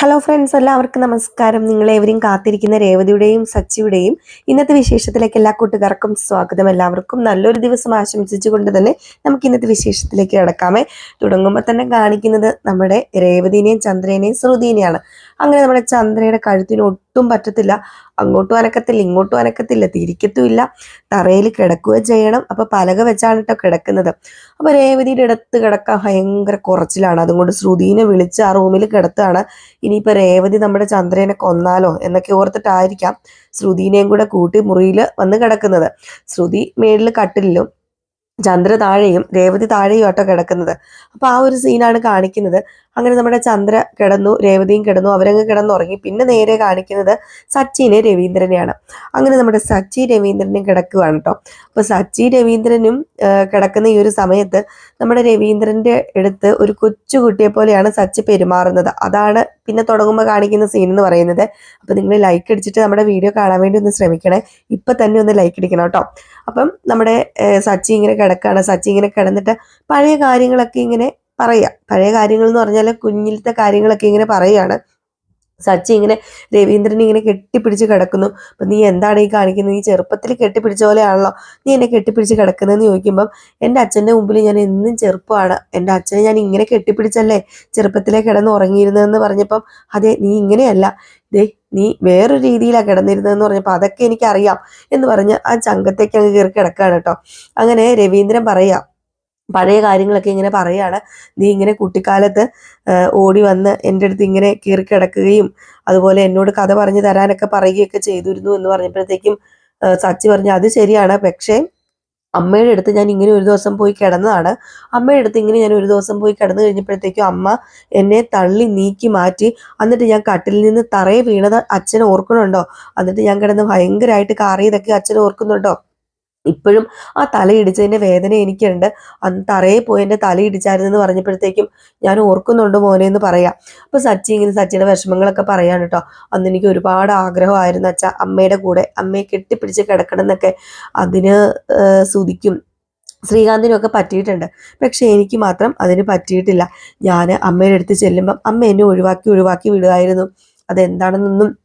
Hello friends എല്ലാവർക്കും നമസ്കാരം. നിങ്ങളേവരെയും കാത്തിരിക്കുന്ന രേവതിയുടെയും സച്ചിയുടെയും ഇന്നത്തെ വിശേഷത്തിലേക്ക് എല്ലാ കൂട്ടുകാർക്കും സ്വാഗതം. എല്ലാവർക്കും നല്ലൊരു ദിവസം ആശംസിച്ചുകൊണ്ട് തന്നെ നമുക്ക് ഇന്നത്തെ വിശേഷത്തിലേക്ക് കിടക്കാമേ. തുടങ്ങുമ്പോൾ തന്നെ കാണിക്കുന്നത് നമ്മുടെ രേവതിനെയും ചന്ദ്രനെയും ശ്രുതിനെയാണ്. അങ്ങനെ നമ്മുടെ ചന്ദ്രയുടെ കഴുത്തിന് ഒട്ടും പറ്റത്തില്ല. അങ്ങോട്ടും അനക്കത്തില്ല ഇങ്ങോട്ടും അനക്കത്തില്ല തിരിക്കത്തുമില്ല. തറയിൽ കിടക്കുക ചെയ്യണം. അപ്പൊ പലക വെച്ചാണ് കേട്ടോ കിടക്കുന്നത്. അപ്പോൾ രേവതിയുടെ അടുത്ത് കിടക്കാൻ ഭയങ്കര കുറച്ചിലാണ്. അതുകൊണ്ട് ശ്രുതിനെ വിളിച്ച് ആ റൂമിൽ കിടത്തുകയാണ്. ഇനിയിപ്പോ രേവതി നമ്മുടെ ചന്ദ്രനെ കൊന്നാലോ എന്നൊക്കെ ഓർത്തിട്ടായിരിക്കാം ശ്രുതിനെയും കൂടെ കൂട്ടി മുറിയിൽ വന്ന് കിടക്കുന്നത്. ശ്രുതി മേളിൽ കട്ടിലും ചന്ദ്ര താഴെയും രേവതി താഴെയും ആട്ടോ കിടക്കുന്നത്. അപ്പൊ ആ ഒരു സീനാണ് കാണിക്കുന്നത്. അങ്ങനെ നമ്മുടെ ചന്ദ്ര കിടന്നു രേവതിയും കിടന്നു അവരങ്ങ് കിടന്നുറങ്ങി. പിന്നെ നേരെ കാണിക്കുന്നത് സച്ചിനെ രവീന്ദ്രനെയാണ്. അങ്ങനെ നമ്മുടെ സച്ചി രവീന്ദ്രനും കിടക്കുകയാണ് കേട്ടോ അപ്പൊ സച്ചി രവീന്ദ്രനും കിടക്കുന്ന ഈ ഒരു സമയത്ത് നമ്മുടെ രവീന്ദ്രന്റെ അടുത്ത് ഒരു കൊച്ചു കുട്ടിയെ പോലെയാണ് സച്ചി പെരുമാറുന്നത്. അതാണ് പിന്നെ തുടങ്ങുമ്പോൾ കാണിക്കുന്ന സീൻ എന്ന് പറയുന്നത്. അപ്പോൾ നിങ്ങൾ ലൈക്ക് അടിച്ചിട്ട് നമ്മുടെ വീഡിയോ കാണാൻ വേണ്ടി ഒന്ന് ശ്രമിക്കണേ. ഇപ്പം തന്നെ ഒന്ന് ലൈക്ക് അടിക്കണം കേട്ടോ. അപ്പം നമ്മുടെ സച്ചി ഇങ്ങനെ കിടക്കുകയാണ് സച്ചി ഇങ്ങനെ കിടന്നിട്ട് പഴയ കാര്യങ്ങളൊക്കെ ഇങ്ങനെ പറയുക പഴയ കാര്യങ്ങൾ എന്ന് പറഞ്ഞാൽ കുഞ്ഞിലത്തെ കാര്യങ്ങളൊക്കെ ഇങ്ങനെ പറയാണ്. സച്ചി ഇങ്ങനെ രവീന്ദ്രൻ ഇങ്ങനെ കെട്ടിപ്പിടിച്ച് കിടക്കുന്നു. അപ്പൊ നീ എന്താണ് ഈ കാണിക്കുന്നത്? നീ ചെറുപ്പത്തിൽ കെട്ടിപ്പിടിച്ച പോലെയാണല്ലോ. നീ എന്നെ കെട്ടിപ്പിടിച്ച് കിടക്കുന്നതെന്ന് ചോദിക്കുമ്പം എന്റെ അച്ഛന്റെ മുമ്പിൽ ഞാൻ എന്നും ചെറുപ്പമാണ്. എന്റെ അച്ഛനെ ഞാൻ ഇങ്ങനെ കെട്ടിപ്പിടിച്ചല്ലേ ചെറുപ്പത്തിലേ കിടന്ന് ഉറങ്ങിയിരുന്നതെന്ന് പറഞ്ഞപ്പം അതെ നീ ഇങ്ങനെയല്ല. ദേ നീ വേറൊരു രീതിയിലാണ് കിടന്നിരുന്നതെന്ന് പറഞ്ഞപ്പോൾ അതൊക്കെ എനിക്കറിയാം എന്ന് പറഞ്ഞ് ആ ചങ്കത്തേക്ക് അങ്ങ് കയറി കിടക്കുകയാണ് കേട്ടോ. അങ്ങനെ രവീന്ദ്രൻ പറയാ പഴയ കാര്യങ്ങളൊക്കെ ഇങ്ങനെ പറയാണ്. നീ ഇങ്ങനെ കുട്ടിക്കാലത്ത് ഓടി വന്ന് എന്റെ അടുത്ത് ഇങ്ങനെ കീറി കിടക്കുകയും അതുപോലെ എന്നോട് കഥ പറഞ്ഞു തരാനൊക്കെ പറയുകയൊക്കെ ചെയ്തിരുന്നു എന്ന് പറഞ്ഞപ്പോഴത്തേക്കും സച്ചി പറഞ്ഞു അത് ശരിയാണ്. പക്ഷേ അമ്മയുടെ അടുത്ത് ഞാൻ ഇങ്ങനെ ഒരു ദിവസം പോയി കിടന്നതാണ്. അമ്മയുടെ അടുത്ത് ഇങ്ങനെ ഞാൻ ഒരു ദിവസം പോയി കിടന്നു കഴിഞ്ഞപ്പോഴത്തേക്കും അമ്മ എന്നെ തള്ളി നീക്കി മാറ്റി. എന്നിട്ട് ഞാൻ കട്ടിൽ നിന്ന് തറയെ വീണത് അച്ഛൻ ഓർക്കണുണ്ടോ എന്നിട്ട് ഞാൻ കിടന്ന് ഭയങ്കരമായിട്ട് കാറിയതൊക്കെ അച്ഛൻ ഓർക്കുന്നുണ്ടോ? ഇപ്പോഴും ആ തലയിടിച്ചതിന്റെ വേദന എനിക്കുണ്ട്. അന്ന് തറയെ പോയി എന്റെ തലയിടിച്ചായിരുന്നു എന്ന് പറഞ്ഞപ്പോഴത്തേക്കും ഞാൻ ഓർക്കുന്നുണ്ട് മോനെ എന്ന് പറയാം. അപ്പോൾ സച്ചി ഇങ്ങനെ സച്ചിയുടെ വിഷമങ്ങളൊക്കെ പറയാണ് കേട്ടോ അന്ന് എനിക്ക് ഒരുപാട് ആഗ്രഹമായിരുന്നു അച്ഛ അമ്മയുടെ കൂടെ അമ്മയെ കെട്ടിപ്പിടിച്ച് കിടക്കണം എന്നൊക്കെ. അതിന് സുതിക്കും ശ്രീകാന്തിനും ഒക്കെ പറ്റിയിട്ടുണ്ട്. പക്ഷെ എനിക്ക് മാത്രം അതിന് പറ്റിയിട്ടില്ല. ഞാൻ അമ്മയുടെ അടുത്ത് ചെല്ലുമ്പം അമ്മ എന്നെ ഒഴിവാക്കി ഒഴിവാക്കി വിടുമായിരുന്നു. അതെന്താണെന്നൊന്നും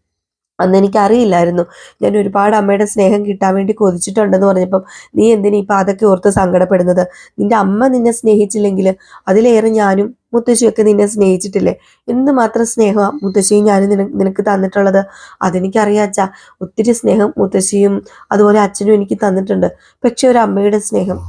അന്ന് എനിക്കറിയില്ലായിരുന്നു. ഞാൻ ഒരുപാട് അമ്മയുടെ സ്നേഹം കിട്ടാൻ വേണ്ടി കൊതിച്ചിട്ടുണ്ടെന്ന് പറഞ്ഞപ്പം നീ എന്തിനാ ഇപ്പം അതൊക്കെ ഓർത്ത് സങ്കടപ്പെടുന്നത്? നിന്റെ അമ്മ നിന്നെ സ്നേഹിച്ചില്ലെങ്കിൽ അതിലേറെ ഞാനും മുത്തശ്ശിയൊക്കെ നിന്നെ സ്നേഹിച്ചിട്ടില്ലേ? എന്ത് മാത്രം സ്നേഹമാണ് മുത്തശ്ശിയും ഞാനും നിന നിനക്ക് തന്നിട്ടുള്ളത്? അതെനിക്കറിയാച്ച ഒത്തിരി സ്നേഹം മുത്തശ്ശിയും അതുപോലെ അച്ഛനും എനിക്ക് തന്നിട്ടുണ്ട്. പക്ഷെ ഒരു അമ്മയുടെ സ്നേഹം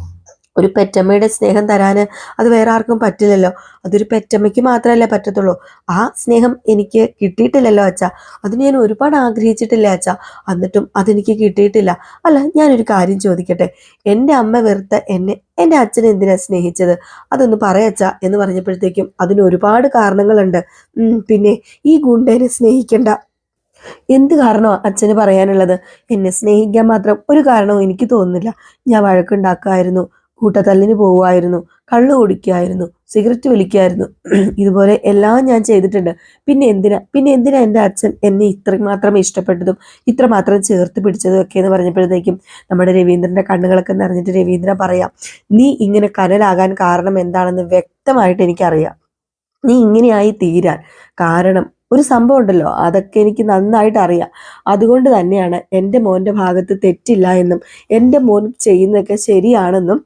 ഒരു പെറ്റമ്മയുടെ സ്നേഹം തരാന് അത് വേറെ ആർക്കും പറ്റില്ലല്ലോ. അതൊരു പെറ്റമ്മയ്ക്ക് മാത്രമല്ലേ പറ്റത്തുള്ളൂ. ആ സ്നേഹം എനിക്ക് കിട്ടിയിട്ടില്ലല്ലോ അച്ഛ. അതിന് ഞാൻ ഒരുപാട് ആഗ്രഹിച്ചിട്ടില്ല അച്ഛ. എന്നിട്ടും അതെനിക്ക് കിട്ടിയിട്ടില്ല. അല്ല ഞാനൊരു കാര്യം ചോദിക്കട്ടെ. എന്റെ അമ്മ വെറുത്ത എന്നെ എന്റെ അച്ഛൻ എന്തിനാ സ്നേഹിച്ചത്? അതൊന്ന് പറയച്ച എന്ന് പറഞ്ഞപ്പോഴത്തേക്കും അതിന് ഒരുപാട് കാരണങ്ങളുണ്ട്. പിന്നെ ഈ ഗുണ്ടേനെ സ്നേഹിക്കണ്ട. എന്ത് കാരണമാണ് അച്ഛന് പറയാനുള്ളത്? എന്നെ സ്നേഹിക്കാൻ മാത്രം ഒരു കാരണവും എനിക്ക് തോന്നുന്നില്ല. ഞാൻ വഴക്കുണ്ടാക്കുമായിരുന്നു കൂട്ടത്തല്ലിന് പോവുമായിരുന്നു കള്ളു കുടിക്കുമായിരുന്നു സിഗരറ്റ് വലിക്കുമായിരുന്നു ഇതുപോലെ എല്ലാം ഞാൻ ചെയ്തിട്ടുണ്ട്. പിന്നെ എന്തിനാ പിന്നെ എന്തിനാ എന്റെ അച്ഛൻ എന്നെ ഇത്രമാത്രം ഇഷ്ടപ്പെട്ടതും ഇത്രമാത്രം ചേർത്ത് പിടിച്ചതും ഒക്കെ എന്ന് പറഞ്ഞപ്പോഴത്തേക്കും നമ്മുടെ രവീന്ദ്രന്റെ കണ്ണുകളൊക്കെ നിറഞ്ഞിട്ട് രവീന്ദ്രൻ പറയാം നീ ഇങ്ങനെ കനലാകാൻ കാരണം എന്താണെന്ന് വ്യക്തമായിട്ട് എനിക്കറിയാം. നീ ഇങ്ങനെയായി തീരാൻ. കാരണം ഒരു സംഭവം ഉണ്ടല്ലോ അതൊക്കെ എനിക്ക് നന്നായിട്ട് അറിയാം. അതുകൊണ്ട് തന്നെയാണ് എന്റെ മോന്റെ ഭാഗത്ത് തെറ്റില്ല എന്നും എന്റെ മോൻ ചെയ്യുന്നതൊക്കെ ശരിയാണെന്നും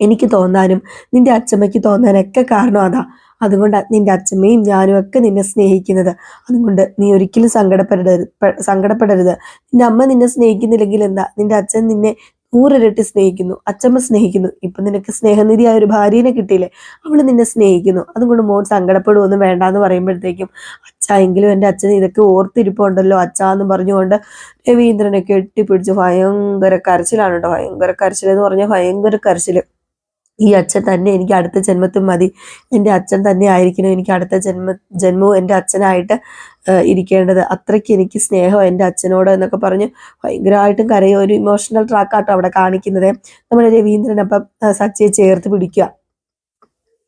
എനിക്ക് തോന്നാനും നിന്റെ അച്ഛമ്മയ്ക്ക് തോന്നാനൊക്കെ കാരണം അതാ. അതുകൊണ്ട് നിന്റെ അച്ഛമ്മയും ഞാനും ഒക്കെ നിന്നെ സ്നേഹിക്കുന്നത്. അതുകൊണ്ട് നീ ഒരിക്കലും സങ്കടപ്പെടരുത് സങ്കടപ്പെടരുത്. നിന്റെ അമ്മ നിന്നെ സ്നേഹിക്കുന്നില്ലെങ്കിൽ എന്താ? നിന്റെ അച്ഛൻ നിന്നെ നൂറിരട്ടി സ്നേഹിക്കുന്നു. അച്ഛമ്മ സ്നേഹിക്കുന്നു. ഇപ്പൊ നിനക്ക് സ്നേഹനിധിയായ ഒരു ഭാര്യനെ കിട്ടിയില്ലേ? അവൾ നിന്നെ സ്നേഹിക്കുന്നു. അതുകൊണ്ട് മോൻ സങ്കടപ്പെടുമൊന്നും വേണ്ട എന്ന് പറയുമ്പോഴത്തേക്കും അച്ഛാ എങ്കിലും എന്റെ അച്ഛൻ ഇതൊക്കെ ഓർത്തിരിപ്പുണ്ടല്ലോ അച്ഛാന്ന് പറഞ്ഞുകൊണ്ട് രവീന്ദ്രനെ കെട്ടിപ്പിടിച്ച് ഭയങ്കര കരച്ചിലാണ് കേട്ടോ ഭയങ്കര കരച്ചിലെന്ന് പറഞ്ഞാൽ ഭയങ്കര കരച്ചിൽ. ഈ അച്ഛൻ തന്നെ എനിക്ക് അടുത്ത ജന്മത്തും മതി. എന്റെ അച്ഛൻ തന്നെ ആയിരിക്കണം എനിക്ക് അടുത്ത ജന്മ ജന്മവും എന്റെ അച്ഛനായിട്ട് ഇരിക്കേണ്ടത്. അത്രയ്ക്ക് എനിക്ക് സ്നേഹം എന്റെ അച്ഛനോട് എന്നൊക്കെ പറഞ്ഞ് ഭയങ്കരമായിട്ടും കരയോ. ഒരു ഇമോഷണൽ ട്രാക്കാട്ടോ അവിടെ കാണിക്കുന്നത്. നമ്മുടെ രവീന്ദ്രൻ അപ്പം സച്ചിയെ ചേർത്ത് പിടിക്കുക.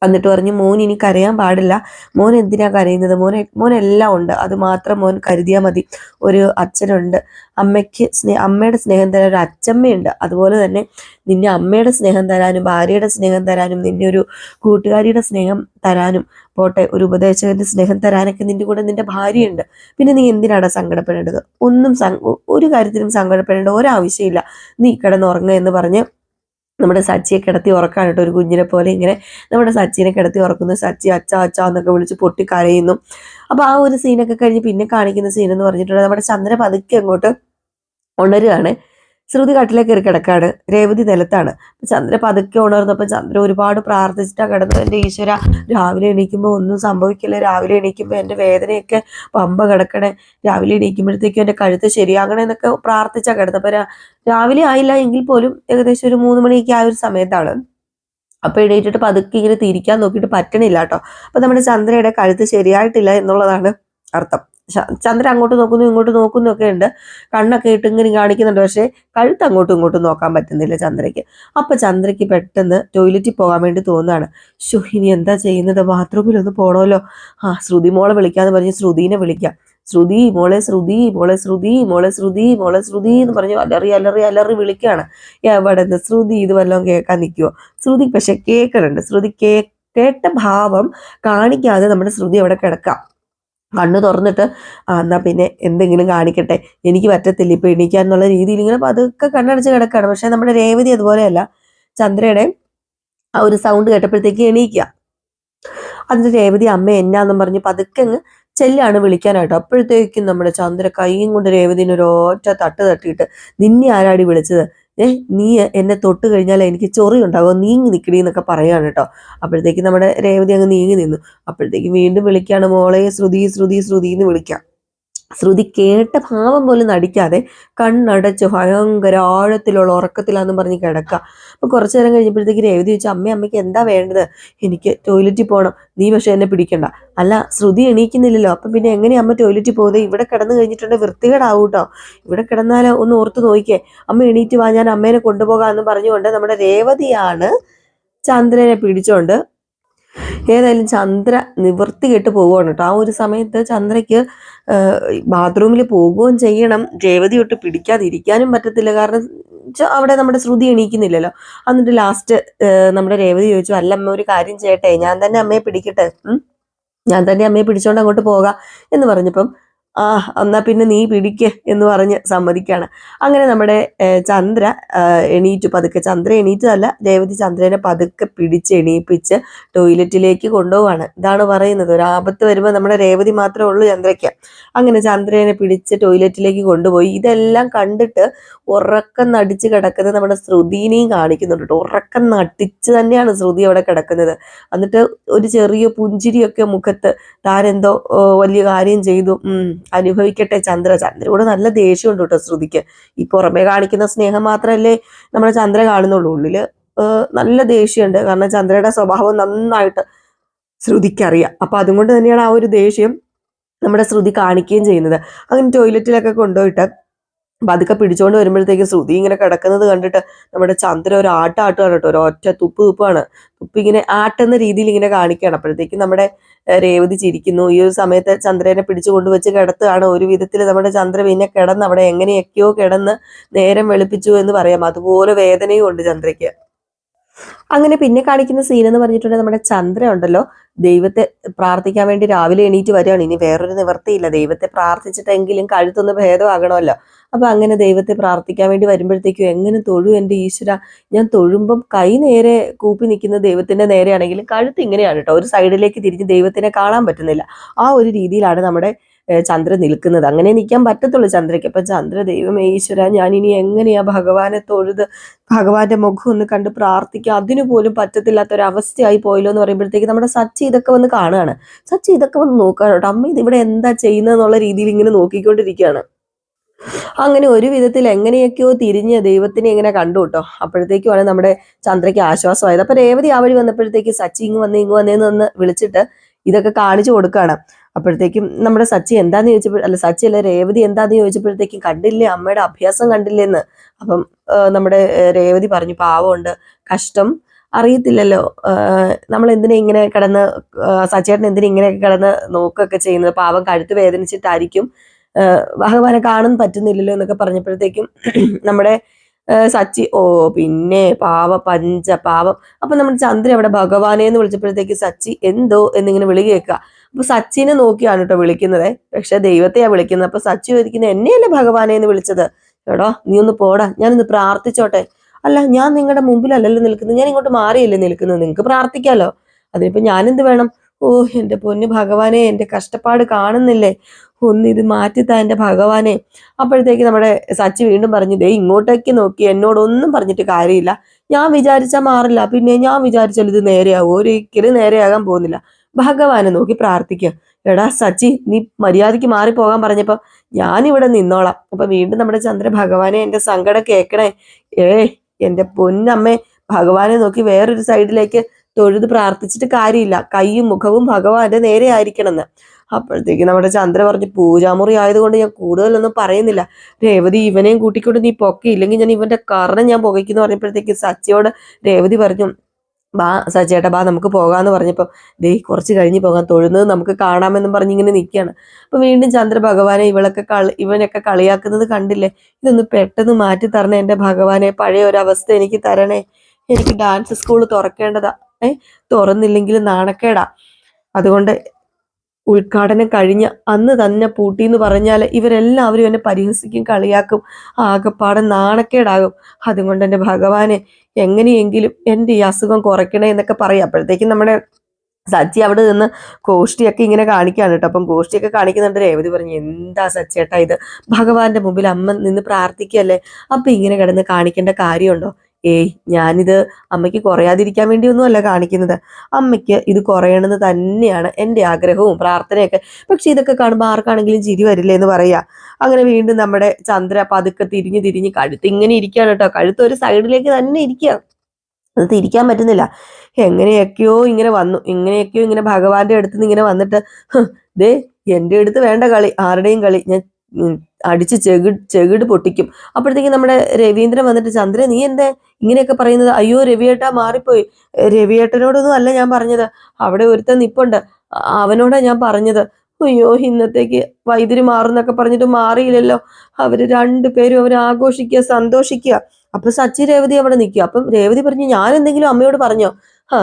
എന്നിട്ട് പറഞ്ഞു മോൻ ഇനി കരയാൻ പാടില്ല. മോൻ എന്തിനാ കരയുന്നത്? മോൻ മോൻ എല്ലാം ഉണ്ട്. അത് മാത്രം മോൻ കരുതിയാൽ മതി. ഒരു അച്ഛനുണ്ട്. അമ്മയ്ക്ക് സ്നേ അമ്മയുടെ സ്നേഹം തരാൻ ഒരു അച്ചമ്മയുണ്ട്. അതുപോലെ തന്നെ നിന്നെ അമ്മയുടെ സ്നേഹം തരാനും ഭാര്യയുടെ സ്നേഹം തരാനും നിന്നെ ഒരു കൂട്ടുകാരിയുടെ സ്നേഹം തരാനും പോട്ടെ ഒരു ഉപദേശകന്റെ സ്നേഹം തരാനൊക്കെ നിന്റെ കൂടെ നിന്റെ ഭാര്യയുണ്ട്. പിന്നെ നീ എന്തിനാണ് സങ്കടപ്പെടേണ്ടത്? ഒന്നും ഒരു കാര്യത്തിനും സങ്കടപ്പെടേണ്ട ഒരാവശ്യമില്ല. നീ കിടന്നുറങ്ങുക എന്ന് പറഞ്ഞ് നമ്മുടെ സച്ചിയെ കിടത്തി ഉറക്കാനായിട്ട് ഒരു കുഞ്ഞിനെ പോലെ ഇങ്ങനെ നമ്മുടെ സച്ചിനെ കിടത്തി ഉറക്കുന്നു. സച്ചി അച്ച അച്ച എന്നൊക്കെ വിളിച്ച് പൊട്ടി കരയുന്നു. അപ്പോൾ ആ ഒരു സീനൊക്കെ കഴിഞ്ഞ് പിന്നെ കാണിക്കുന്ന സീൻ എന്ന് പറഞ്ഞിട്ടുണ്ടെങ്കിൽ നമ്മുടെ ചന്ദ്ര പതുക്കെ അങ്ങോട്ട് ഉണരുകയാണ് ശ്രുതി കാട്ടിലേക്ക് കയറി കിടക്കാണ്. രേവതി നിലത്താണ്. ചന്ദ്ര പതുക്കെ ഉണർന്നപ്പോൾ ചന്ദ്ര ഒരുപാട് പ്രാർത്ഥിച്ചിട്ടാ കിടന്നത്. എന്റെ ഈശ്വര രാവിലെ എണീക്കുമ്പോൾ ഒന്നും സംഭവിക്കില്ല. രാവിലെ എണീക്കുമ്പോൾ എന്റെ വേദനയൊക്കെ പമ്പ കിടക്കണേ. രാവിലെ എണീക്കുമ്പോഴത്തേക്കും എന്റെ കഴുത്ത് ശരിയാകണേ എന്നൊക്കെ പ്രാർത്ഥിച്ചാ കിടന്നത്. അപ്പം രാവിലെ ആയില്ല എങ്കിൽ പോലും ഏകദേശം ഒരു മൂന്ന് മണിയൊക്കെ ആ ഒരു സമയത്താണ്. അപ്പോൾ എണീറ്റിട്ട് പതുക്കെ ഇങ്ങനെ തിരിക്കാൻ നോക്കിയിട്ട് പറ്റണില്ല കേട്ടോ. അപ്പൊ നമ്മുടെ ചന്ദ്രയുടെ കഴുത്ത് ശരിയായിട്ടില്ല എന്നുള്ളതാണ് അർത്ഥം. ശ- ചന്ദ്ര അങ്ങോട്ട് നോക്കുന്നു ഇങ്ങോട്ട് നോക്കുന്നു ഒക്കെ ഉണ്ട് കണ്ണൊക്കെ ഇട്ട് ഇങ്ങനെ കാണിക്കുന്നുണ്ട്. പക്ഷേ കഴുത്ത് അങ്ങോട്ടും ഇങ്ങോട്ടും നോക്കാൻ പറ്റുന്നില്ല ചന്ദ്രയ്ക്ക്. അപ്പൊ ചന്ദ്രയ്ക്ക് പെട്ടെന്ന് ടോയ്ലറ്റിൽ പോകാൻ വേണ്ടി തോന്നുകയാണ്. ശുഹിനി എന്താ ചെയ്യുന്നത്? ബാത്റൂമിൽ ഒന്ന് പോണമല്ലോ. ആ ശ്രുതി മോളെ വിളിക്കാന്ന് പറഞ്ഞ് ശ്രുതിനെ വിളിക്കാം. ശ്രുതി മോളെ ശ്രുതി മോളെ ശ്രുതി മോളെ ശ്രുതി മോളെ ശ്രുതി എന്ന് പറഞ്ഞു അലറി അലറി അലറി വിളിക്കുകയാണ്. എവിടെ നിന്ന് ശ്രുതി ഇത് വല്ലതും കേൾക്കാൻ നിൽക്കുവോ? ശ്രുതി പക്ഷെ കേൾക്കണുണ്ട് ശ്രുതി കേട്ട ഭാവം കാണിക്കാതെ നമ്മുടെ ശ്രുതി അവിടെ കിടക്കാം. കണ്ണു തുറന്നിട്ട് ആ എന്നാൽ പിന്നെ എന്തെങ്കിലും കാണിക്കട്ടെ. എനിക്ക് പറ്റത്തില്ല. ഇപ്പം എണീക്കാൻ എന്നുള്ള രീതിയിൽ ഇങ്ങനെ അതൊക്കെ കണ്ണടച്ച് കിടക്കുകയാണ് പക്ഷേ നമ്മുടെ രേവതി അതുപോലെയല്ല. ചന്ദ്രയുടെ ആ ഒരു സൗണ്ട് കേട്ടപ്പോഴത്തേക്ക് എണീക്കുക അതിന്റെ രേവതി അമ്മ എന്നാന്നും പറഞ്ഞ് പതുക്കെ അങ്ങ് ചെല്ലാണ് വിളിക്കാനായിട്ട്. അപ്പോഴത്തേക്കും നമ്മുടെ ചന്ദ്ര കൈയും കൊണ്ട് രേവതിന് ഒരു ഒറ്റ തട്ട് തട്ടിയിട്ട് നിന്നെ ആരാടി വിളിച്ചത്? ഏ നീ എന്നെ തൊട്ട് കഴിഞ്ഞാൽ എനിക്ക് ചൊറി ഉണ്ടാകും നീങ്ങി നിൽക്കണി എന്നൊക്കെ പറയുകയാണ് കേട്ടോ. അപ്പോഴത്തേക്ക് നമ്മുടെ രേവതി അങ്ങ് നീങ്ങി നിന്നു. അപ്പോഴത്തേക്ക് വീണ്ടും വിളിക്കുകയാണ് മോളെ ശ്രുതി ശ്രുതി ശ്രുതി എന്ന് വിളിക്കാം. ശ്രുതി കേട്ട ഭാവം പോലും നടിക്കാതെ കണ്ണടച്ച് ഭയങ്കര ആഴത്തിലുള്ള ഉറക്കത്തിലാന്ന് പറഞ്ഞ് കിടക്കുക അപ്പൊ കുറച്ചു നേരം കഴിഞ്ഞപ്പോഴത്തേക്ക് രേവതി ചോദിച്ചു അമ്മ അമ്മയ്ക്ക് എന്താ വേണ്ടത്? എനിക്ക് ടോയ്ലറ്റിൽ പോകണം നീ പക്ഷെ എന്നെ പിടിക്കണ്ട. അല്ല ശ്രുതി എണീക്കുന്നില്ലല്ലോ. അപ്പൊ പിന്നെ എങ്ങനെയാ അമ്മ ടോയ്ലറ്റിൽ പോകുന്നത്? ഇവിടെ കിടന്നു കഴിഞ്ഞിട്ടുണ്ടെങ്കിൽ വൃത്തികേടാവും കേട്ടോ ഇവിടെ കിടന്നാൽ ഒന്ന് ഓർത്ത് നോക്കിയേ അമ്മ എണീറ്റ് വാ ഞാൻ അമ്മേനെ കൊണ്ടുപോകാമെന്ന് പറഞ്ഞുകൊണ്ട് നമ്മുടെ രേവതിയാണ് ചന്ദ്രനെ പിടിച്ചോണ്ട് ഏതായാലും ചന്ദ്ര നിവർത്തി കെട്ട് പോവുകയാണ് കേട്ടോ. ആ ഒരു സമയത്ത് ചന്ദ്രയ്ക്ക് ബാത്റൂമിൽ പോവുകയും ചെയ്യണം. രേവതി തൊട്ട് പിടിക്കാതിരിക്കാനും പറ്റത്തില്ല. കാരണം അവിടെ നമ്മുടെ ശ്രുതി എണീക്കുന്നില്ലല്ലോ. എന്നിട്ട് ലാസ്റ്റ് നമ്മുടെ രേവതി ചോദിച്ചു അല്ല അമ്മ ഒരു കാര്യം ചെയ്യട്ടെ. ഞാൻ തന്നെ അമ്മയെ പിടിക്കട്ടെ. ഞാൻ തന്നെ അമ്മയെ പിടിച്ചോണ്ട് അങ്ങോട്ട് പോകാം. എന്ന് പറഞ്ഞപ്പം ആ എന്നാ പിന്നെ നീ പിടിക്ക് എന്ന് പറഞ്ഞ് സമ്മതിക്കുകയാണ് അങ്ങനെ നമ്മുടെ ചന്ദ്ര എണീറ്റു. പതുക്കെ ചന്ദ്ര എണീറ്റതല്ല രേവതി ചന്ദ്രനെ പതുക്കെ പിടിച്ച് എണീപ്പിച്ച് ടോയ്ലറ്റിലേക്ക് കൊണ്ടുപോവാണ്. ഇതാണ് പറയുന്നത്. ഒരു ആപത്ത് വരുമ്പോൾ നമ്മുടെ രേവതി മാത്രമേ ഉള്ളൂ ചന്ദ്രയ്ക്ക്. അങ്ങനെ ചന്ദ്രനെ പിടിച്ച് ടോയ്ലറ്റിലേക്ക് കൊണ്ടുപോയി. ഇതെല്ലാം കണ്ടിട്ട് ഉറക്കം നടിച്ച് കിടക്കുന്നത് നമ്മുടെ ശ്രുതിനെയും കാണിക്കുന്നുണ്ട് കേട്ടോ. ഉറക്കം നടിച്ച് തന്നെയാണ് ശ്രുതി അവിടെ കിടക്കുന്നത്. എന്നിട്ട് ഒരു ചെറിയ പുഞ്ചിരിയൊക്കെ മുഖത്ത് താരെന്തോ വലിയ കാര്യം ചെയ്തു. അനുഭവിക്കട്ടെ ചന്ദ്ര. ചന്ദ്രയോട് നല്ല ദേഷ്യമുണ്ട് കേട്ടോ ശ്രുതിക്ക്. ഈ പുറമെ കാണിക്കുന്ന സ്നേഹം മാത്രമല്ലേ നമ്മുടെ ചന്ദ്ര കാണുന്നുള്ളൂ. ഉള്ളിൽ നല്ല ദേഷ്യമുണ്ട്. കാരണം ചന്ദ്രയുടെ സ്വഭാവം നന്നായിട്ട് ശ്രുതിക്കറിയാം. അപ്പൊ അതുകൊണ്ട് തന്നെയാണ് ആ ഒരു ദേഷ്യം നമ്മുടെ ശ്രുതി കാണിക്കുകയും ചെയ്യുന്നത്. അങ്ങനെ ടോയ്ലറ്റിലൊക്കെ കൊണ്ടുപോയിട്ട് പതുക്കെ പിടിച്ചോണ്ട് വരുമ്പോഴത്തേക്ക് ശ്രുതി ഇങ്ങനെ കിടക്കുന്നത് കണ്ടിട്ട് നമ്മുടെ ചന്ദ്ര ഒരു ആട്ടാട്ടുകയാണ് കേട്ടോ ഒരു ഒറ്റ തുപ്പ് തുപ്പാണ്. തുപ്പ് ഇങ്ങനെ ആട്ടുന്ന രീതിയിൽ ഇങ്ങനെ കാണിക്കുകയാണ്. അപ്പോഴത്തേക്കും നമ്മുടെ രേവതി ചിരിക്കുന്നു. ഈ ഒരു സമയത്ത് ചന്ദ്രനെ പിടിച്ചു കൊണ്ടുവച്ച് കിടത്തുകയാണ്. ഒരു വിധത്തിൽ നമ്മുടെ ചന്ദ്ര പിന്നെ കിടന്ന് അവിടെ എങ്ങനെയൊക്കെയോ കിടന്ന് നേരം വെളുപ്പിച്ചു എന്ന് പറയാം. അതുപോലെ വേദനയും ഉണ്ട് ചന്ദ്രയ്ക്ക്. അങ്ങനെ പിന്നെ കാണിക്കുന്ന സീൻ എന്ന് പറഞ്ഞിട്ടുണ്ടെങ്കിൽ നമ്മുടെ ചന്ദ്ര ഉണ്ടല്ലോ. ദൈവത്തെ പ്രാർത്ഥിക്കാൻ വേണ്ടി രാവിലെ എണീറ്റ് വരികയാണ്. ഇനി വേറൊരു നിവർത്തിയില്ല ദൈവത്തെ പ്രാർത്ഥിച്ചിട്ടെങ്കിലും കഴുത്തൊന്ന് ഭേദമാകണമല്ലോ. അപ്പൊ അങ്ങനെ ദൈവത്തെ പ്രാർത്ഥിക്കാൻ വേണ്ടി വരുമ്പോഴത്തേക്കും എങ്ങനെ തൊഴു എന്റെ ഈശ്വര? ഞാൻ തൊഴുമ്പം കൈ നേരെ കൂപ്പി നിൽക്കുന്ന ദൈവത്തിന്റെ നേരെയാണെങ്കിലും കഴുത്ത് ഇങ്ങനെയാണ് കേട്ടോ. ഒരു സൈഡിലേക്ക് തിരിഞ്ഞ് ദൈവത്തിനെ കാണാൻ പറ്റുന്നില്ല. ആ ഒരു രീതിയിലാണ് നമ്മുടെ ഏഹ്, ചന്ദ്ര നിൽക്കുന്നത്. അങ്ങനെ നിൽക്കാൻ പറ്റത്തുള്ളൂ ചന്ദ്രയ്ക്ക്. അപ്പൊ ചന്ദ്ര ദൈവം ഈശ്വര ഞാൻ ഇനി എങ്ങനെയാ ഭഗവാനെ തൊഴുത് ഭഗവാന്റെ മുഖം ഒന്ന് കണ്ട് പ്രാർത്ഥിക്കുക അതിനു പോലും പറ്റത്തില്ലാത്ത ഒരു അവസ്ഥയായി പോയല്ലോ എന്ന് പറയുമ്പോഴത്തേക്ക് നമ്മുടെ സച്ചി ഇതൊക്കെ വന്ന് കാണുകയാണ്. സച്ചി ഇതൊക്കെ വന്ന് നോക്കുകയാണ് കേട്ടോ. അമ്മ ഇത് ഇവിടെ എന്താ ചെയ്യുന്നെന്നുള്ള രീതിയിൽ ഇങ്ങനെ നോക്കിക്കൊണ്ടിരിക്കുകയാണ്. അങ്ങനെ ഒരു വിധത്തിൽ എങ്ങനെയൊക്കെയോ തിരിഞ്ഞ ദൈവത്തിനെ ഇങ്ങനെ കണ്ടു കേട്ടോ. അപ്പോഴത്തേക്കുമാണ് നമ്മുടെ ചന്ദ്രയ്ക്ക് ആശ്വാസമായത്. അപ്പൊ രേവതി ആ വഴി വന്നപ്പോഴത്തേക്ക് സച്ചി ഇങ്ങ് വന്ന് ഇങ്ങ് വന്നേന്ന് വന്ന് വിളിച്ചിട്ട് ഇതൊക്കെ കാണിച്ചു കൊടുക്കുകയാണ്. അപ്പോഴത്തേക്കും നമ്മുടെ സച്ചി എന്താന്ന് ചോദിച്ചപ്പോൾ അല്ല സച്ചി അല്ല രേവതി എന്താന്ന് ചോദിച്ചപ്പോഴത്തേക്കും കണ്ടില്ലേ അമ്മയുടെ അഭ്യാസം കണ്ടില്ലേന്ന്. അപ്പം നമ്മുടെ രേവതി പറഞ്ഞു പാവമുണ്ട് കഷ്ടം അറിയത്തില്ലല്ലോ. നമ്മൾ എന്തിനാ ഇങ്ങനെ കിടന്ന് സച്ചേട്ടൻ എന്തിനാ ഇങ്ങനെയൊക്കെ കിടന്ന് നോക്കുകയൊക്കെ ചെയ്യുന്നത്? പാവം കഴുത്ത് വേദനിച്ചിട്ടായിരിക്കും ഭഗവാനെ കാണാൻ പറ്റുന്നില്ലല്ലോ എന്നൊക്കെ പറഞ്ഞപ്പോഴത്തേക്കും നമ്മുടെ സച്ചി ഓ പിന്നെ പാവ പഞ്ച പാവം. അപ്പൊ നമ്മുടെ ചന്ദ്രൻ അവിടെ ഭഗവാനെ എന്ന് വിളിച്ചപ്പോഴത്തേക്ക് സച്ചി എന്തോ? എന്നിങ്ങനെ വിളി കേൾക്കുക. അപ്പൊ സച്ചിനെ നോക്കിയാണ് കേട്ടോ വിളിക്കുന്നത്. പക്ഷെ ദൈവത്തെയാ വിളിക്കുന്നത്. അപ്പൊ സച്ചി ചോദിക്കുന്നത് എന്നെയല്ലേ ഭഗവാനെ എന്ന് വിളിച്ചത്? എടോ നീ ഒന്ന് പോടാ. ഞാനൊന്ന് പ്രാർത്ഥിച്ചോട്ടെ. അല്ല ഞാൻ നിങ്ങളുടെ മുമ്പിലല്ലല്ലോ നിൽക്കുന്നത്. ഞാൻ ഇങ്ങോട്ട് മാറിയല്ലേ നിൽക്കുന്നത്. നിങ്ങൾക്ക് പ്രാർത്ഥിക്കാലോ. അതിനിപ്പോ ഞാനെന്ത് വേണം? ഓ എന്റെ പൊന്ന് ഭഗവാനെ എന്റെ കഷ്ടപ്പാട് കാണുന്നില്ലേ? ഒന്ന് ഇത് മാറ്റിത്താ എന്റെ ഭഗവാനെ. അപ്പോഴത്തേക്ക് നമ്മുടെ സച്ചി വീണ്ടും പറഞ്ഞു ദേ ഇങ്ങോട്ടേക്ക് നോക്കി. എന്നോടൊന്നും പറഞ്ഞിട്ട് കാര്യമില്ല. ഞാൻ വിചാരിച്ചാൽ മാറില്ല. പിന്നെ ഞാൻ വിചാരിച്ചാൽ ഇത് നേരെയാവും. ഒരിക്കലും നേരെയാകാൻ പോകുന്നില്ല. ഭഗവാനെ നോക്കി പ്രാർത്ഥിക്കുക. എടാ സച്ചി നീ മര്യാദയ്ക്ക് മാറിപ്പോകാൻ പറഞ്ഞപ്പോ ഞാനിവിടെ നിന്നോളാം. അപ്പൊ വീണ്ടും നമ്മുടെ ചന്ദ്ര ഭഗവാനെ എന്റെ സങ്കടം കേക്കണേ ഏ എന്റെ പൊന്നമ്മേ ഭഗവാനെ നോക്കി വേറൊരു സൈഡിലേക്ക് തൊഴുത് പ്രാർത്ഥിച്ചിട്ട് കാര്യമില്ല. കൈയും മുഖവും ഭഗവാന്റെ നേരെ ആയിരിക്കണം എന്ന് അപ്പോഴത്തേക്ക് നമ്മുടെ ചന്ദ്ര പറഞ്ഞു പൂജാമുറി ആയതുകൊണ്ട് ഞാൻ കൂടുതലൊന്നും പറയുന്നില്ല. രേവതി ഇവനെയും കൂട്ടിക്കൊണ്ട് നീ പൊക്കയില്ലെങ്കിൽ ഞാൻ ഇവന്റെ കാരണം ഞാൻ പുകയ്ക്കുന്നു പറഞ്ഞപ്പോഴത്തേക്ക് സച്ചിയോട് രേവതി പറഞ്ഞു ബാ സച്ചേട്ടാ ബാ നമുക്ക് പോകാന്ന് പറഞ്ഞപ്പോൾ ദേ കുറച്ച് കഴിഞ്ഞ് പോകാം. തൊഴുന്നത് നമുക്ക് കാണാമെന്നും പറഞ്ഞ് ഇങ്ങനെ നിൽക്കുകയാണ് അപ്പോൾ വീണ്ടും ചന്ദ്രഭഗവാനെ ഇവളൊക്കെ കളി ഇവനൊക്കെ കളിയാക്കുന്നത് കണ്ടില്ലേ? ഇതൊന്ന് പെട്ടെന്ന് മാറ്റി തരണേ എന്റെ ഭഗവാനെ. പഴയ ഒരവസ്ഥ എനിക്ക് തരണേ. എനിക്ക് ഡാൻസ് സ്കൂൾ തുറക്കേണ്ടതാ. ഏഹ് തുറന്നില്ലെങ്കിൽ നാണക്കേടാ. അതുകൊണ്ട് ഉദ്ഘാടനം കഴിഞ്ഞ് അന്ന് തന്നെ പൂട്ടി എന്ന് പറഞ്ഞാൽ ഇവരെല്ലാവരും എന്നെ പരിഹസിക്കും കളിയാക്കും ആകെപ്പാടെ നാണക്കേടാകും. അതുകൊണ്ട് എന്റെ ഭഗവാനെ എങ്ങനെയെങ്കിലും എന്റെ ഈ അസുഖം കുറയ്ക്കണേ എന്നൊക്കെ പറയും. അപ്പോഴത്തേക്കും നമ്മുടെ സച്ചി അവിടെ നിന്ന് കോഷ്ടിയൊക്കെ ഇങ്ങനെ കാണിക്കുകയാണ് കേട്ടോ. അപ്പം കോഷ്ടിയൊക്കെ കാണിക്കുന്നുണ്ട്. രേവതി പറഞ്ഞു എന്താ സച്ചേട്ടാ ഇത്? ഭഗവാന്റെ മുമ്പിൽ അമ്മ നിന്ന് പ്രാർത്ഥിക്കുകയല്ലേ അപ്പം ഇങ്ങനെ കിടന്ന് കാണിക്കേണ്ട കാര്യമുണ്ടോ? ഏയ് ഞാനിത് അമ്മയ്ക്ക് കുറയാതിരിക്കാൻ വേണ്ടി ഒന്നുമല്ല കാണിക്കുന്നത്. അമ്മയ്ക്ക് ഇത് കുറയണമെന്ന് തന്നെയാണ് എന്റെ ആഗ്രഹവും പ്രാർത്ഥനയൊക്കെ. പക്ഷെ ഇതൊക്കെ കാണുമ്പോൾ ആർക്കാണെങ്കിലും ചിരി വരില്ലേ എന്ന് പറയാ. അങ്ങനെ വീണ്ടും നമ്മുടെ ചന്ദ്ര പതുക്കെ തിരിഞ്ഞ് തിരിഞ്ഞ് കഴുത്ത് ഇങ്ങനെ ഇരിക്കുകയാണ് കേട്ടോ. കഴുത്ത് ഒരു സൈഡിലേക്ക് തന്നെ ഇരിക്കുക അത് തിരിക്കാൻ പറ്റുന്നില്ല. എങ്ങനെയൊക്കെയോ ഇങ്ങനെ വന്നു. ഇങ്ങനെയൊക്കെയോ ഇങ്ങനെ ഭഗവാന്റെ അടുത്ത് നിന്ന് ഇങ്ങനെ വന്നിട്ട് "ഹ്, ദേ എന്റെ അടുത്ത് വേണ്ട കളി. ആരുടെയും കളി. ഞാൻ അടിച്ച് ചെകിട് ചെകിട് പൊട്ടിക്കും. അപ്പോഴത്തേക്കും നമ്മുടെ രവീന്ദ്രൻ വന്നിട്ട് ചന്ദ്രൻ നീ എന്താ ഇങ്ങനെയൊക്കെ പറയുന്നത്? അയ്യോ രവിയേട്ടാ മാറിപ്പോയി. "ഏ, രവിയേട്ടനോടൊന്നും അല്ല ഞാൻ പറഞ്ഞത്. അവിടെ ഒരുത്തൻ നിപ്പുണ്ട്. അവനോടാ ഞാൻ പറഞ്ഞത്. അയ്യോ ഇന്നത്തേക്ക് വൈദ്യുതി മാറുന്നൊക്കെ പറഞ്ഞിട്ട് മാറിയില്ലല്ലോ. അവർ രണ്ടുപേരും അവർ ആഘോഷിക്കുക സന്തോഷിക്കുക. അപ്പൊ സച്ചി രേവതി അവിടെ നിൽക്കുക. അപ്പം രേവതി പറഞ്ഞു ഞാൻ എന്തെങ്കിലും അമ്മയോട് പറഞ്ഞോ? ഹാ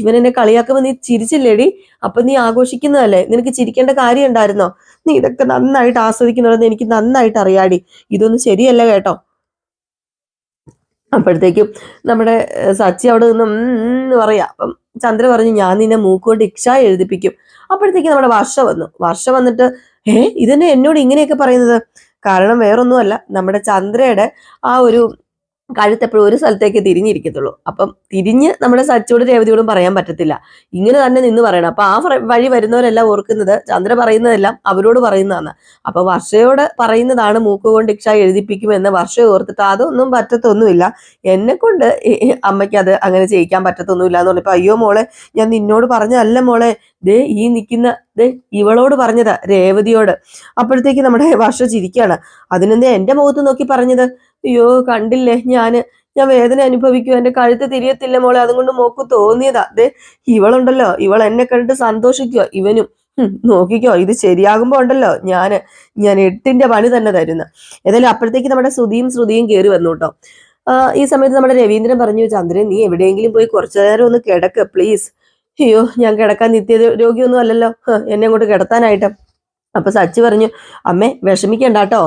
ഇവൻ എന്നെ കളിയാക്കുമ്പോ നീ ചിരിച്ചില്ലേടി? അപ്പൊ നീ ആഘോഷിക്കുന്നതല്ലേ? നിനക്ക് ചിരിക്കേണ്ട കാര്യം ഉണ്ടായിരുന്നോ നീ ഇതൊക്കെ നന്നായിട്ട് ആസ്വദിക്കുന്നുണ്ടെന്ന് എനിക്ക് നന്നായിട്ട് അറിയാടി. ഇതൊന്നും ശരിയല്ല കേട്ടോ. അപ്പോഴത്തേക്കും നമ്മുടെ സച്ചി അവിടെ നിന്ന് എന്ന് പറയാ. അപ്പം ചന്ദ്ര പറഞ്ഞു ഞാൻ നിന്നെ മൂക്കുകൊണ്ട് ഇക്ഷ എഴുതിപ്പിക്കും. അപ്പോഴത്തേക്ക് നമ്മുടെ വർഷ വന്നു. വർഷ വന്നിട്ട് ഏ ഇതന്നെ എന്നോട് ഇങ്ങനെയൊക്കെ പറയുന്നത്? കാരണം വേറൊന്നുമല്ല. നമ്മുടെ ചന്ദ്രയുടെ ആ ഒരു കഴുത്ത് എപ്പോഴും ഒരു സ്ഥലത്തേക്ക് തിരിഞ്ഞിരിക്കത്തുള്ളൂ. അപ്പം തിരിഞ്ഞ് നമ്മുടെ സച്ചിയോട് രേവതിയോടും പറയാൻ പറ്റത്തില്ല. ഇങ്ങനെ തന്നെ നിന്ന് പറയണം. അപ്പൊ ആ വഴി വരുന്നവരെല്ലാം ഓർക്കുന്നത് ചന്ദ്ര പറയുന്നതെല്ലാം അവരോട് പറയുന്നതാണ്. അപ്പൊ വർഷയോട് പറയുന്നതാണ് മൂക്കുകൊണ്ട് ഇക്ഷ എഴുതിപ്പിക്കുമെന്ന് വർഷ ഓർത്തിട്ട് അതൊന്നും പറ്റത്തൊന്നുമില്ല. എന്നെ കൊണ്ട് അമ്മയ്ക്ക് അത് അങ്ങനെ ചെയ്യിക്കാൻ പറ്റത്തൊന്നുമില്ല എന്ന് പറഞ്ഞപ്പോ അയ്യോ മോളെ ഞാൻ നിന്നോട് പറഞ്ഞല്ല മോളെ. ദേ ഈ നിൽക്കുന്ന ദേ ഇവളോട് പറഞ്ഞതാ രേവതിയോട്. അപ്പോഴത്തേക്ക് നമ്മുടെ വർഷ ചിരിക്കുകയാണ് അതിനെന്താ എന്റെ മുഖത്ത് നോക്കി പറഞ്ഞത്? അയ്യോ കണ്ടില്ലേ? ഞാൻ ഞാൻ വേദന അനുഭവിക്കും എന്റെ കഴുത്ത് തിരിയത്തില്ല മോളെ. അതുകൊണ്ട് മോക്ക് തോന്നിയതാ. അതെ ഇവളുണ്ടല്ലോ. ഇവൾ എന്നെ കണ്ടിട്ട് സന്തോഷിക്കോ ഇവനും. നോക്കിക്കോ. ഇത് ശരിയാകുമ്പോ ഉണ്ടല്ലോ. ഞാൻ ഞാൻ എട്ടിന്റെ പണി തന്നെ തരുന്ന. ഏതായാലും അപ്പോഴത്തേക്ക് നമ്മുടെ ശ്രുതിയും ശ്രുതിയും കയറി വന്നു കേട്ടോ ഈ സമയത്ത് നമ്മുടെ രവീന്ദ്രൻ പറഞ്ഞു ചന്ദ്രൻ നീ എവിടെയെങ്കിലും പോയി കുറച്ചു നേരം ഒന്ന് കിടക്ക് പ്ലീസ് അയ്യോ ഞാൻ കിടക്കാൻ നിത്യ രോഗിയൊന്നും അല്ലല്ലോ എന്നെ അങ്ങോട്ട് കിടത്താനായിട്ട്. അപ്പൊ സച്ചി പറഞ്ഞു അമ്മേ വിഷമിക്കണ്ട കേട്ടോ.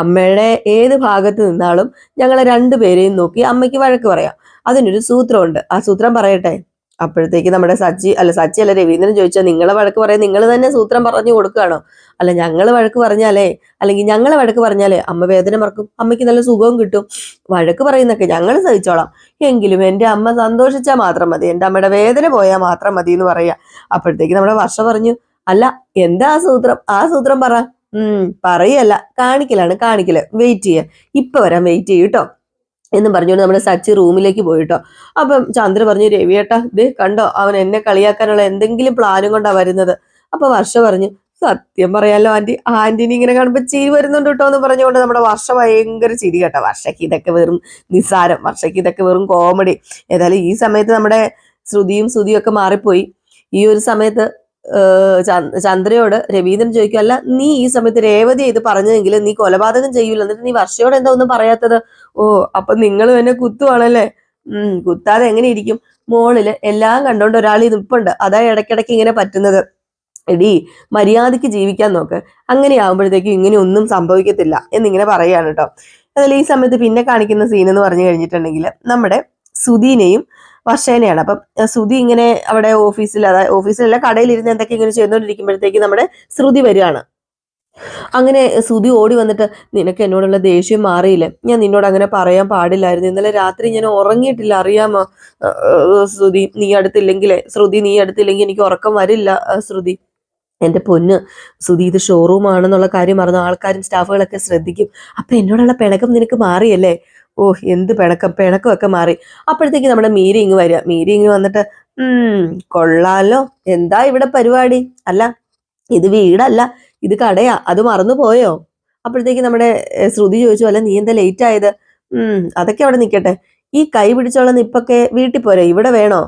അമ്മയുടെ ഏത് ഭാഗത്ത് നിന്നാളും ഞങ്ങളെ രണ്ടുപേരെയും നോക്കി അമ്മയ്ക്ക് വഴക്ക് പറയാം. അതിനൊരു സൂത്രമുണ്ട്. ആ സൂത്രം പറയട്ടെ? അപ്പോഴത്തേക്ക് നമ്മുടെ സച്ചി അല്ല സച്ചി അല്ല രവീന്ദ്രൻ ചോദിച്ചാൽ നിങ്ങളെ വഴക്ക് പറയാൻ നിങ്ങൾ തന്നെ സൂത്രം പറഞ്ഞു കൊടുക്കുകയാണോ? അല്ല ഞങ്ങൾ വഴക്ക് പറഞ്ഞാലേ അല്ലെങ്കിൽ ഞങ്ങളെ വഴക്ക് പറഞ്ഞാലേ അമ്മ വേദന മറക്കും. അമ്മയ്ക്ക് നല്ല സുഖവും കിട്ടും. വഴക്ക് പറയുന്നൊക്കെ ഞങ്ങൾ സഹിച്ചോളാം. എങ്കിലും എന്റെ അമ്മ സന്തോഷിച്ചാൽ മാത്രം മതി. എന്റെ അമ്മയുടെ വേദന പോയാൽ മാത്രം മതി എന്ന് പറയുക അപ്പോഴത്തേക്ക് നമ്മുടെ വർഷ പറഞ്ഞു അല്ല എന്താ ആ സൂത്രം? ആ സൂത്രം പറ. ഉം പറയല്ല. കാണിക്കലാണ് കാണിക്കൽ. വെയിറ്റ് ചെയ്യുക ഇപ്പൊ വരാൻ വെയിറ്റ് ചെയ്യും കേട്ടോ എന്നും പറഞ്ഞുകൊണ്ട് നമ്മുടെ സച്ചി റൂമിലേക്ക് പോയിട്ടോ അപ്പം ചന്ദ്ര പറഞ്ഞു രവിയേട്ടാ ഇത് കണ്ടോ അവൻ എന്നെ കളിയാക്കാനുള്ള എന്തെങ്കിലും പ്ലാനും കൊണ്ടാ വരുന്നത്. അപ്പൊ വർഷ പറഞ്ഞു സത്യം പറയാലോ ആന്റി ആന്റിനി ഇങ്ങനെ കാണുമ്പോ ചിരി വരുന്നുണ്ട് കേട്ടോ എന്ന് പറഞ്ഞുകൊണ്ട് നമ്മുടെ വർഷ ഭയങ്കര ചിരി കേട്ടോ. വർഷയ്ക്ക് ഇതൊക്കെ വെറും നിസ്സാരം. വർഷയ്ക്ക് ഇതൊക്കെ വെറും കോമഡി ഏതായാലും ഈ സമയത്ത് നമ്മുടെ ശ്രുതിയും ശ്രുതിയും ഒക്കെ മാറിപ്പോയി. ഈ ഒരു സമയത്ത് ചന്ദ്രയോട് രവീന്ദ്രൻ ചോദിക്കും അല്ല നീ ഈ സമയത്ത് രേവതി ഇത് പറഞ്ഞതെങ്കിൽ നീ കൊലപാതകം ചെയ്യൂല എന്നിട്ട് നീ വർഷയോട് എന്താ ഒന്നും പറയാത്തത്? ഓ അപ്പൊ നിങ്ങൾ എന്നെ കുത്തുവാണല്ലേ? ഉം കുത്താതെ എങ്ങനെ ഇരിക്കും? മോളിൽ എല്ലാം കണ്ടോണ്ട് ഒരാൾ നിപ്പുണ്ട് അതാ ഇടയ്ക്കിടയ്ക്ക് ഇങ്ങനെ പറ്റുന്നത്. എടി മര്യാദയ്ക്ക് ജീവിക്കാൻ നോക്ക് അങ്ങനെ ആകുമ്പോഴത്തേക്കും ഇങ്ങനെ ഒന്നും സംഭവിക്കത്തില്ല എന്നിങ്ങനെ പറയാണ് കേട്ടോ അതിൽ ഈ സമയത്ത് പിന്നെ കാണിക്കുന്ന സീൻ എന്ന് പറഞ്ഞു കഴിഞ്ഞിട്ടുണ്ടെങ്കിൽ നമ്മുടെ സുധീനെയും വർഷേനെയാണ്. അപ്പം ശ്രുതി ഇങ്ങനെ അവിടെ ഓഫീസിൽ അതായത് ഓഫീസിലല്ല കടയിലിരുന്ന് എന്തൊക്കെ ഇങ്ങനെ ചെയ്തുകൊണ്ടിരിക്കുമ്പോഴത്തേക്ക് നമ്മുടെ ശ്രുതി വരികയാണ്. അങ്ങനെ ശ്രുതി ഓടി വന്നിട്ട് നിനക്ക് എന്നോടുള്ള ദേഷ്യം മാറിയില്ല? ഞാൻ നിന്നോട് അങ്ങനെ പറയാൻ പാടില്ലായിരുന്നു. ഇന്നലെ രാത്രി ഞാൻ ഉറങ്ങിയിട്ടില്ല. അറിയാമോ? ശ്രുതി നീ അടുത്തില്ലെങ്കിലേ? ശ്രുതി നീ അടുത്തില്ലെങ്കിൽ എനിക്ക് ഉറക്കം വരില്ല. ശ്രുതി എന്റെ പൊന്ന് ശ്രുതി ഇത് ഷോറൂം ആണെന്നുള്ള കാര്യം മറന്നു ആൾക്കാരും സ്റ്റാഫുകളൊക്കെ ശ്രദ്ധിക്കും. അപ്പൊ എന്നോടുള്ള പിണക്കം നിനക്ക് മാറിയല്ലേ? ഓ എന്ത് പിണക്കം പിണക്കമൊക്കെ മാറി. അപ്പോഴത്തേക്ക് നമ്മുടെ മീരി ഇങ്ങ് വരിക. മീരി ഇങ്ങ് വന്നിട്ട് ഉം കൊള്ളാലോ. എന്താ ഇവിടെ പരിപാടി? അല്ല ഇത് വീടല്ല ഇത് കടയാ അത് മറന്നു പോയോ? അപ്പോഴത്തേക്ക് നമ്മുടെ ശ്രുതി ചോദിച്ചു അല്ല നീ എന്താ ലേറ്റ് ആയത്? ഉം അതൊക്കെ അവിടെ നിൽക്കട്ടെ ഈ കൈ പിടിച്ചോളം നിപ്പൊക്കെ വീട്ടിൽ പോരെ ഇവിടെ വേണോ?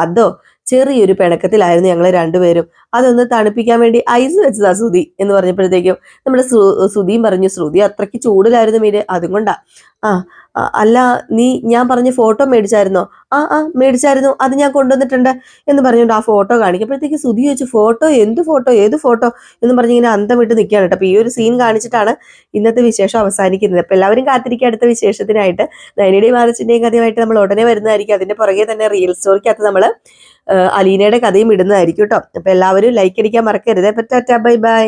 അതോ ചെറിയൊരു പിണക്കത്തിലായിരുന്നു ഞങ്ങൾ രണ്ടുപേരും. അതൊന്ന് തണുപ്പിക്കാൻ വേണ്ടി ഐസ് വെച്ചതാ ശ്രുതി എന്ന് പറഞ്ഞപ്പോഴത്തേക്കും നമ്മുടെ ശ്രു- ശ്രുതിയും പറഞ്ഞു ശ്രുതി അത്രയ്ക്ക് ചൂടിലായിരുന്നു മീര് അതും കൊണ്ടാ. ആ അല്ല നീ ഞാൻ പറഞ്ഞ ഫോട്ടോ മേടിച്ചായിരുന്നോ? ആ ആ മേടിച്ചായിരുന്നു അത് ഞാൻ കൊണ്ടുവന്നിട്ടുണ്ട് എന്ന് പറഞ്ഞുകൊണ്ട് ആ ഫോട്ടോ കാണിക്കുമ്പോഴത്തേക്ക് സുധി ചോദിച്ചു ഫോട്ടോ? എന്ത് ഫോട്ടോ? ഏത് ഫോട്ടോ? എന്ന് പറഞ്ഞ് ഇങ്ങനെ അന്തം വിട്ട് നിൽക്കുകയാണ് കേട്ടോ. അപ്പൊ ഈ ഒരു സീൻ കാണിച്ചിട്ടാണ് ഇന്നത്തെ വിശേഷം അവസാനിക്കുന്നത്. അപ്പൊ എല്ലാവരും കാത്തിരിക്കുക അടുത്ത വിശേഷത്തിനായിട്ട്. നൈനയുടെയും ആദർശിന്റെയും കഥയുമായിട്ട് നമ്മൾ ഉടനെ വരുന്നതായിരിക്കും. അതിന്റെ പുറകെ തന്നെ റിയൽ സ്റ്റോറിക്കകത്ത് നമ്മൾ അലീനയുടെ കഥയും ഇടുന്നതായിരിക്കും കേട്ടോ അപ്പൊ എല്ലാവരും ലൈക്ക് അടിക്കാൻ മറക്കരുത്. പറ്റാറ്റ ബൈ ബൈ.